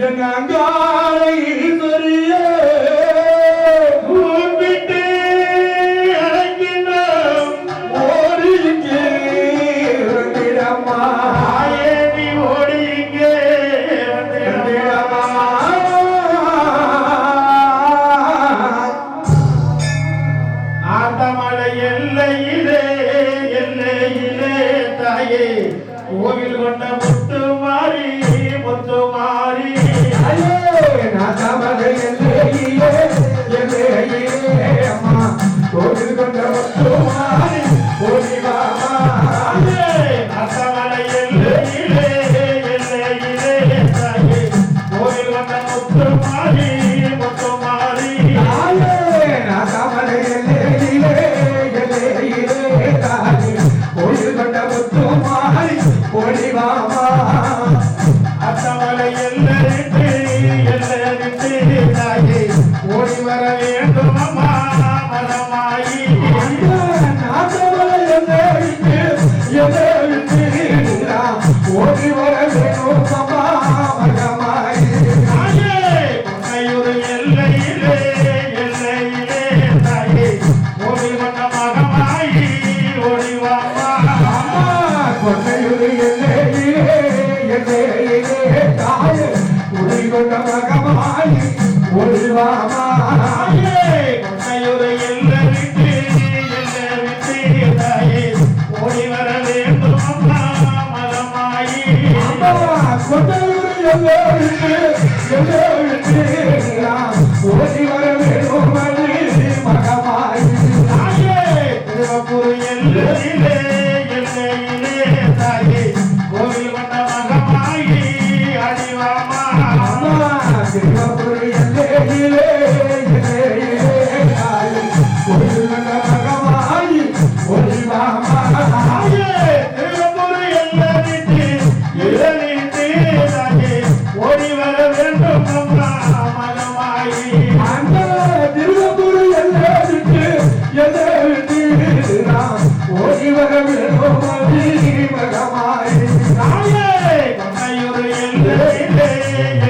என் அங்காலை சொரிய கவலை என்ன விட்டு என்ன ஓடி வர வேண்டும் என்ன விட்டு என்ன விட்டு நான் ஓடி வர வேண்டும் Happy birthday.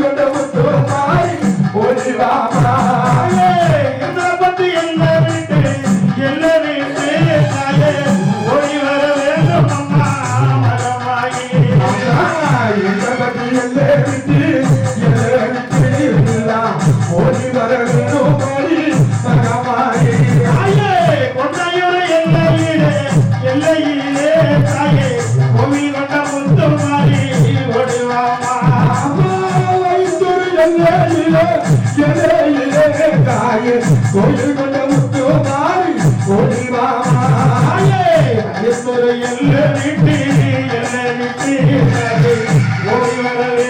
கோயில் கொண்ட முத்து மாறி கோயில் வாமா எல்லை வீட்டில் ஓடி வரவே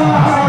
Hallelujah.